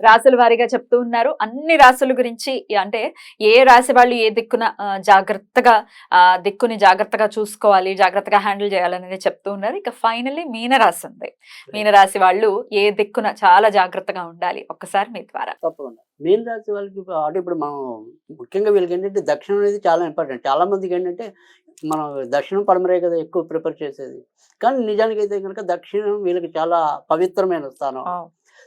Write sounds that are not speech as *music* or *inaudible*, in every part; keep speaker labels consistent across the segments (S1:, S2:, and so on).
S1: రాసుల వారీగా చెప్తూ ఉన్నారు. అన్ని రాసుల గురించి అంటే ఏ రాశి వాళ్ళు ఏ దిక్కున జాగ్రత్తగా ఆ దిక్కుని జాగ్రత్తగా చూసుకోవాలి జాగ్రత్తగా హ్యాండిల్ చేయాలనేది చెప్తూ ఉన్నారు. ఇక ఫైనల్లీ మీన రాశి ఉంది. మీన రాశి వాళ్ళు ఏ దిక్కున చాలా జాగ్రత్తగా ఉండాలి ఒక్కసారి మీ ద్వారా.
S2: తప్పకుండా. మీన రాశి వాళ్ళకి ఇప్పుడు అంటే ఇప్పుడు మనం ముఖ్యంగా వీళ్ళకి ఏంటంటే దక్షిణం అనేది చాలా ఇంపార్టెంట్. చాలా మందికి ఏంటంటే మనం దక్షిణం పడమరే కదా ఎక్కువ ప్రిపేర్ చేసేది. కానీ నిజానికి అయితే కనుక దక్షిణం వీళ్ళకి చాలా పవిత్రమైన స్థానం.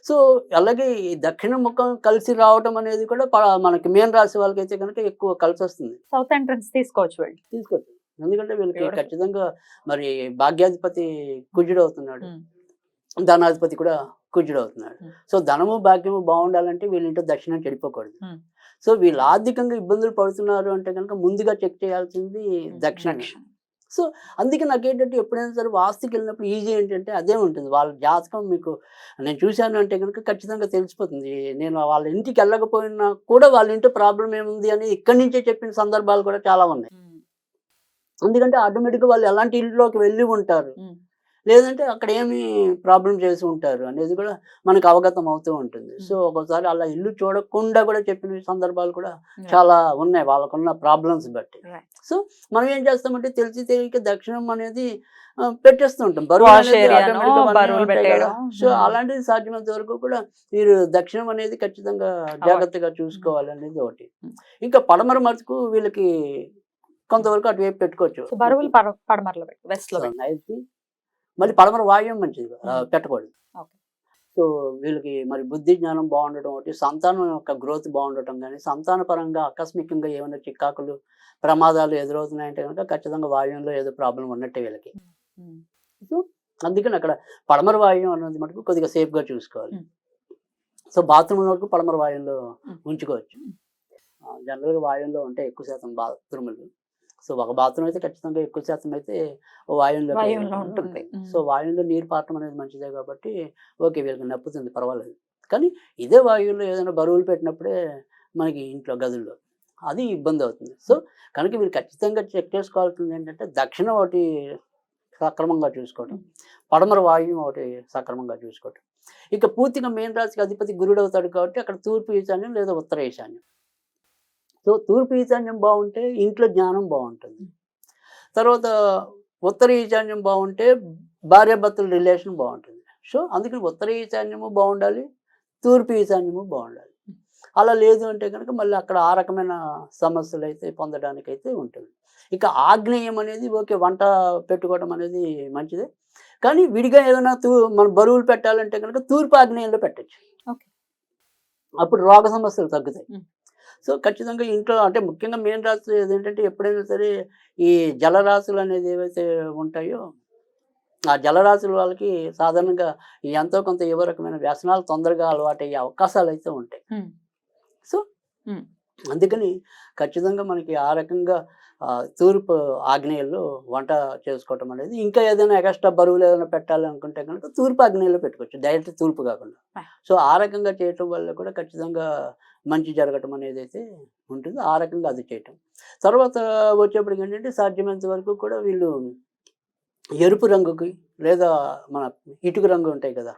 S2: సో అలాగే ఈ దక్షిణ ముఖం కలిసి రావటం అనేది కూడా మనకి మీన రాశి వాళ్ళకి అయితే కనుక ఎక్కువ కలిసి వస్తుంది
S1: సౌత్ ఎంట్రన్స్ తీసుకోవచ్చు వెళ్ళి.
S2: తీసుకోవచ్చు. ఎందుకంటే వీళ్ళకి. ఖచ్చితంగా మరి భాగ్యాధిపతి కుజుడు అవుతున్నాడు. ధనాధిపతి కూడా కుజుడు అవుతున్నాడు. సో ధనము భాగ్యము బాగుండాలంటే వీళ్ళింటో దక్షిణం చెడిపోకూడదు. సో వీళ్ళు ఆర్థికంగా ఇబ్బందులు పడుతున్నారు అంటే కనుక ముందుగా చెక్ చేయాల్సింది దక్షిణ
S1: దక్షిణం.
S2: అందుకే నాకు ఏంటంటే ఎప్పుడైనా సరే వాస్తుకి వెళ్ళినప్పుడు ఈజీ ఏంటంటే అదే ఉంటుంది. వాళ్ళ జాతకం మీకు నేను చూశాను అంటే కనుక ఖచ్చితంగా తెలిసిపోతుంది. నేను వాళ్ళ ఇంటికి వెళ్ళకపోయినా కూడా వాళ్ళ ఇంటి ప్రాబ్లం ఏముంది అని ఇక్కడి నుంచే చెప్పిన సందర్భాలు కూడా చాలా ఉన్నాయి. ఎందుకంటే ఆటోమేటిక్గా వాళ్ళు ఎలాంటి ఇంట్లోకి వెళ్ళి ఉంటారు. లేదంటే అక్కడ ఏమి ప్రాబ్లం చేసి ఉంటారు అనేది కూడా మనకు అవగతం అవుతూ ఉంటుంది సో ఒక్కోసారి అలా ఇల్లు చూడకుండా కూడా చెప్పిన సందర్భాలు కూడా. చాలా ఉన్నాయి వాళ్ళకున్న ప్రాబ్లమ్స్ బట్టి. సో మనం ఏం చేస్తామంటే తెలిసి తెలియక దక్షిణం అనేది ఆ, పెట్టేస్తూ ఉంటాం బరువు. సో. అలాంటిది సాధ్యమైనంత వరకు కూడా మీరు దక్షిణం అనేది ఖచ్చితంగా జాగ్రత్తగా చూసుకోవాలి అనేది ఒకటి. ఇంకా పడమర మటుకు వీళ్ళకి కొంతవరకు అటువైపు పెట్టుకోవచ్చు
S1: బరువులు పడ- పడమరలో వెస్ట్లో పెట్టు.
S2: మళ్ళీ పడమర వాయువ్యం మంచిది. పెట్టకూడదు. సో వీళ్ళకి మరి బుద్ధి జ్ఞానం బాగుండటం ఒకటి సంతానం యొక్క గ్రోత్ బాగుండటం కానీ సంతాన పరంగా ఆకస్మికంగా ఏమైనా చిక్కాకులు ప్రమాదాలు ఎదురవుతున్నాయంటే కనుక ఖచ్చితంగా వాయువ్యంలో ఏదో ప్రాబ్లం ఉన్నట్టే వీళ్ళకి సో అందుకని అక్కడ పడమర వాయువ్యం అన్నది మటుకు కొద్దిగా సేఫ్గా చూసుకోవాలి. సో బాత్రూమ్ వరకు పడమర వాయువులో. ఉంచుకోవచ్చు. జనరల్గా వాయువులో ఉంటాయి ఎక్కువ శాతం బాత్రూములు సో ఒక బాత్రూమ్ అయితే ఖచ్చితంగా ఎక్కువ శాతం అయితే వాయువులో
S1: వాయువులో ఉంటుంది.
S2: సో వాయువులో నీరు పారటం అనేది మంచిదే కాబట్టి ఓకే వీళ్ళకి నప్పుతుంది పర్వాలేదు. కానీ ఇదే వాయువులో ఏదైనా బరువులు పెట్టినప్పుడే మనకి ఇంట్లో గదుల్లో అది ఇబ్బంది అవుతుంది. సో కనుక వీళ్ళు ఖచ్చితంగా చెక్ చేసుకోవాల్సింది ఏంటంటే దక్షిణం ఒకటి సక్రమంగా చూసుకోవటం పడమర వాయువు ఒకటి సక్రమంగా చూసుకోవటం. ఇక పూర్తిగా మెయిన్ రాశికి అధిపతి గురుడు అవుతాడు కాబట్టి అక్కడ తూర్పు ఈశాన్యం లేదా ఉత్తర ఈశాన్యం. సో తూర్పు ఈశాన్యం బాగుంటే ఇంట్లో జ్ఞానం బాగుంటుంది. తర్వాత ఉత్తర ఈశాన్యం బాగుంటే భార్యాభర్తల రిలేషన్ బాగుంటుంది. సో అందుకని ఉత్తర ఈశాన్యము బాగుండాలి తూర్పు ఈశాన్యము బాగుండాలి. అలా లేదు అంటే కనుక మళ్ళీ అక్కడ ఆ రకమైన సమస్యలు అయితే పొందడానికి అయితే ఉంటుంది. ఇక ఆగ్నేయం అనేది ఓకే వంట పెట్టుకోవడం అనేది మంచిదే. కానీ విడిగా ఏదైనా తూ మనం బరువులు పెట్టాలంటే కనుక తూర్పు ఆగ్నేయంలో పెట్టచ్చు. అప్పుడు రోగ సమస్యలు తగ్గుతాయి. సో ఖచ్చితంగా ఇంట్లో అంటే ముఖ్యంగా మెయిన్ రాశి ఏంటంటే ఎప్పుడైనా సరే ఈ జలరాశులు అనేది ఏవైతే ఉంటాయో ఆ జలరాశుల వాళ్ళకి సాధారణంగా ఎంతో కొంత ఏవో రకమైన వ్యసనాలు తొందరగా అలవాటయ్యే అవకాశాలు అయితే ఉంటాయి సో. అందుకని ఖచ్చితంగా మనకి ఆ రకంగా తూర్పు ఆగ్నేయంలో వంట చేసుకోవటం అనేది. ఇంకా ఏదైనా ఎక్స్ట్రా బరువులు ఏదైనా పెట్టాలి అనుకుంటే కనుక తూర్పు ఆగ్నేయంలో పెట్టుకోవచ్చు. డైరెక్ట్ తూర్పు కాకుండా. సో ఆ రకంగా చేయటం వల్ల కూడా ఖచ్చితంగా మంచి జరగటం అనేది అయితే ఉంటుంది. ఆ రకంగా అది చేయటం. తర్వాత వచ్చేప్పటికి ఏంటంటే సాధ్యమైనంత వరకు కూడా వీళ్ళు ఎరుపు రంగుకి లేదా మన ఇటుక రంగు ఉంటాయి కదా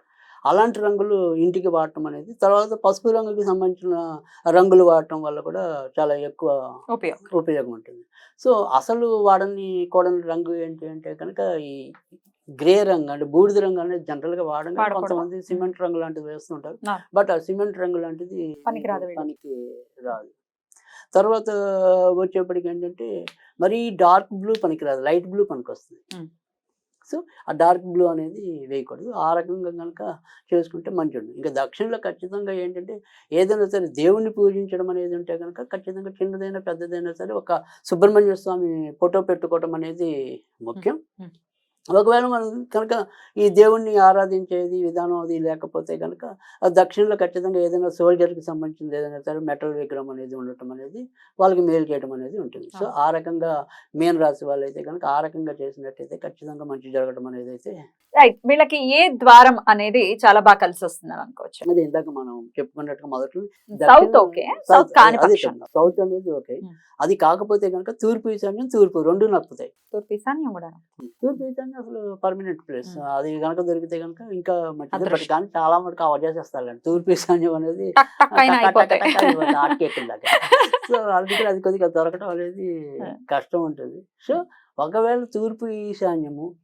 S2: అలాంటి రంగులు ఇంటికి వాడటం అనేది తర్వాత పసుపు రంగుకి సంబంధించిన రంగులు వాడటం వల్ల కూడా చాలా ఎక్కువ
S1: ఉపయోగం
S2: ఉపయోగం ఉంటుంది సో అసలు వాడని కూడని రంగు ఏంటి అంటే కనుక ఈ గ్రే రంగు అంటే బూడిద రంగు అనేది జనరల్గా వాడడం. కొంతమంది సిమెంట్ రంగు లాంటిది వేస్తుంటారు. బట్ ఆ సిమెంట్ రంగు లాంటిది
S1: పనికిరాదు వీళ్ళకి.
S2: పనికి రాదు తర్వాత వచ్చేప్పటికి ఏంటంటే మరి డార్క్ బ్లూ పనికిరాదు లైట్ బ్లూ పనికి వస్తుంది. సో ఆ డార్క్ బ్లూ అనేది వేయకూడదు. ఆ రకంగా కనుక చేసుకుంటే మంచిది ఇంకా దక్షిణలో ఖచ్చితంగా ఏంటంటే ఏదైనా సరే దేవుణ్ణి పూజించడం అనేది ఉంటే కనుక ఖచ్చితంగా చిన్నదైనా పెద్దదైనా సరే ఒక సుబ్రహ్మణ్య స్వామి ఫోటో పెట్టుకోవడం అనేది ముఖ్యం. ఒకవేళ మనం కనుక ఈ దేవుణ్ణి ఆరాధించేది విధానం అది లేకపోతే కనుక ఆ దక్షిణలో ఖచ్చితంగా ఏదైనా సోల్జర్కి సంబంధించింది ఏదైనా సరే మెటల్ విగ్రహం అనేది ఉండటం అనేది వాళ్ళకి మేలు చేయడం అనేది ఉంటుంది. సో ఆ రకంగా మీన రాశి వాళ్ళు అయితే కనుక ఆ రకంగా చేసినట్టయితే ఖచ్చితంగా మంచి జరగడం అనేది అయితే
S1: రైట్. వీళ్ళకి ఏ ద్వారం అనేది చాలా బాగా కలిసి వస్తుందని అనుకోవచ్చు.
S2: అది ఇందాక మనం చెప్పుకున్నట్టుగా మొదట్లో
S1: సౌత్ ఓకే. సౌత్
S2: సౌత్ అనేది ఓకే. అది కాకపోతే కనుక తూర్పు ఈశాన్యం తూర్పు రెండు నప్పుతాయి
S1: తూర్పు ఈశాన్యం కూడా
S2: తూర్పు ఈశాన్యం అసలు పర్మనెంట్ ప్లేస్. అది కనుక దొరికితే కనుక ఇంకా మంచిది. కానీ చాలా మటుకు అవాయిడ్ చేసేస్తారు తూర్పు ఈశాన్యం అనేది *laughs* సో అందుకని అది కొద్దిగా దొరకడం అనేది. కష్టం ఉంటుంది. సో ఒకవేళ తూర్పు ఈశాన్యము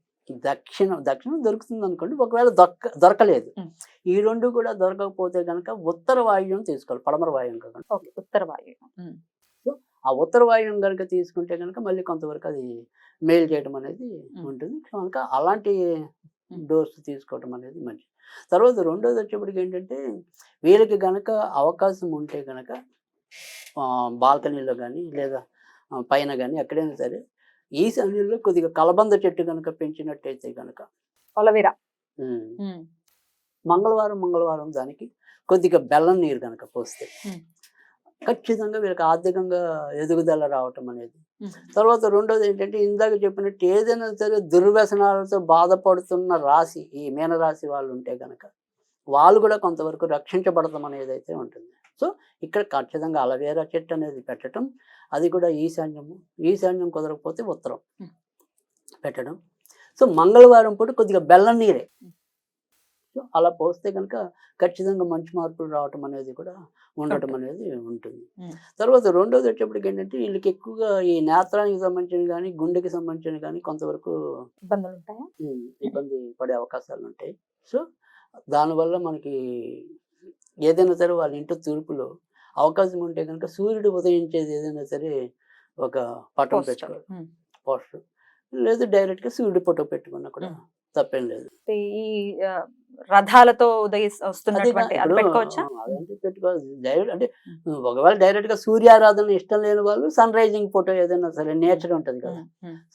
S2: దక్షిణం దక్షిణం దొరుకుతుంది అనుకోండి. ఒకవేళ దొరక దొరకలేదు. ఈ రెండు కూడా దొరకకపోతే కనుక ఉత్తర వాయువ్యం తీసుకోవాలి. పడమర వాయువ్యం కాకుండా.
S1: ఓకే ఉత్తర వాయువ్యం.
S2: ఆ ఉత్తర వాయువ్యం కనుక తీసుకుంటే కనుక మళ్ళీ కొంతవరకు అది మెయిల్ చేయడం అనేది ఉంటుంది. కనుక అలాంటి డోర్స్ తీసుకోవడం అనేది మంచిది. తర్వాత రెండోది వచ్చేప్పటికి ఏంటంటే వీళ్ళకి కనుక అవకాశం ఉంటే కనుక బాల్కనీలో కానీ లేదా పైన కానీ ఎక్కడైనా సరే ఈ సమయంలో కొద్దిగా కలబంద చెట్టు కనుక పెంచినట్టయితే కనుక ఉమ్. మంగళవారం మంగళవారం దానికి కొద్దిగా బెల్లం నీరు కనుక పోస్తే. ఖచ్చితంగా వీళ్ళకి ఆర్థికంగా ఎదుగుదల రావటం అనేది. తర్వాత రెండోది ఏంటంటే ఇందాక చెప్పినట్టు ఏదైనా సరే దుర్వ్యసనాలతో బాధపడుతున్న రాశి ఈ మీనరాశి వాళ్ళు ఉంటే కనుక వాళ్ళు కూడా కొంతవరకు రక్షించబడతాం అనేది అయితే ఉంటుంది సో ఇక్కడ ఖచ్చితంగా అలవేరా చెట్టు అనేది పెట్టడం అది కూడా ఈశాన్యము ఈశాన్యం కుదరకపోతే ఉత్తరం. పెట్టడం సో మంగళవారం పూట కొద్దిగా బెల్లం నీరే. సో అలా పోస్తే కనుక ఖచ్చితంగా మంచి మార్పులు రావటం అనేది కూడా ఉండటం అనేది ఉంటుంది. తర్వాత రెండోది వచ్చేప్పటికి ఏంటంటే వీళ్ళకి ఎక్కువగా ఈ నేత్రానికి సంబంధించిన కానీ గుండెకి సంబంధించిన కానీ కొంతవరకు
S1: ఇబ్బందులు ఉంటాయా
S2: ఇబ్బంది పడే అవకాశాలు ఉంటాయి సో దానివల్ల మనకి ఏదైనా సరే వాళ్ళ ఇంటి తూర్పులో అవకాశం ఉంటే కనుక సూర్యుడు ఉదయించేది ఏదైనా సరే ఒక పటం
S1: Poster.
S2: పెట్టుకో
S1: ఉమ్.
S2: పోస్టర్ లేదు డైరెక్ట్గా సూర్యుడి ఫోటో పెట్టుకున్నా కూడా. తప్పేం లేదు
S1: ఈ రథాలతో ఉదయి వస్తున్నటువంటి అది పెట్టుకోవచ్చా?
S2: పెట్టుకోవాలి? అంటే ఒకవేళ డైరెక్ట్గా సూర్యారాధన ఇష్టం లేని వాళ్ళు సన్ రైజింగ్ ఫోటో ఏదైనా సరే నేచర్ ఉంటుంది కదా.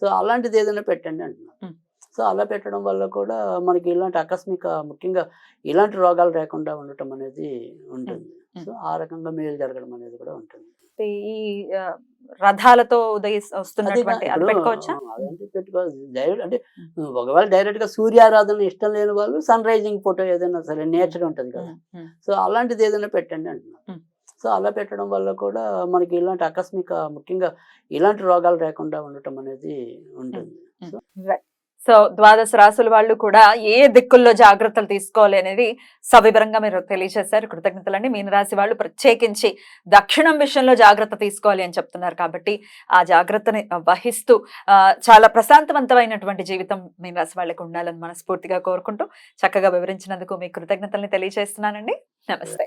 S2: సో అలాంటిది ఏదైనా పెట్టండి అంటున్నారు. సో అలా పెట్టడం వల్ల కూడా మనకి ఇలాంటి ఆకస్మిక ముఖ్యంగా ఇలాంటి రోగాలు రాకుండా ఉండటం అనేది ఉంటుంది. సో ఆ రకంగా మేలు జరగడం అనేది కూడా ఉంటుంది.
S1: ఈ రథాలతో ఉదయి వస్తున్నటువంటి
S2: డైరెక్ట్ అంటే ఒకవేళ డైరెక్ట్గా సూర్యారాధన ఇష్టం లేని వాళ్ళు సన్ రైజింగ్ ఫోటో ఏదైనా సరే నేచర్ ఉంటుంది కదా. సో అలాంటిది ఏదైనా పెట్టండి అంటున్నారు. సో అలా పెట్టడం వల్ల కూడా మనకి ఇలాంటి ఆకస్మిక ముఖ్యంగా ఇలాంటి రోగాలు రాకుండా ఉండటం అనేది ఉంటుంది. సో
S1: ద్వాదశ రాసుల వాళ్ళు కూడా ఏ దిక్కుల్లో జాగ్రత్తలు తీసుకోవాలి అనేది సవివరంగా మీరు తెలియజేశారు. కృతజ్ఞతలండి. మీనరాశి వాళ్ళు ప్రత్యేకించి దక్షిణం విషయంలో జాగ్రత్త తీసుకోవాలి అని చెప్తున్నారు కాబట్టి ఆ జాగ్రత్తని వహిస్తూ చాలా ప్రశాంతవంతమైనటువంటి జీవితం మీనరాశి వాళ్ళకి ఉండాలని మనస్ఫూర్తిగా కోరుకుంటూ చక్కగా వివరించినందుకు మీ కృతజ్ఞతల్ని తెలియజేస్తున్నానండి. నమస్తే.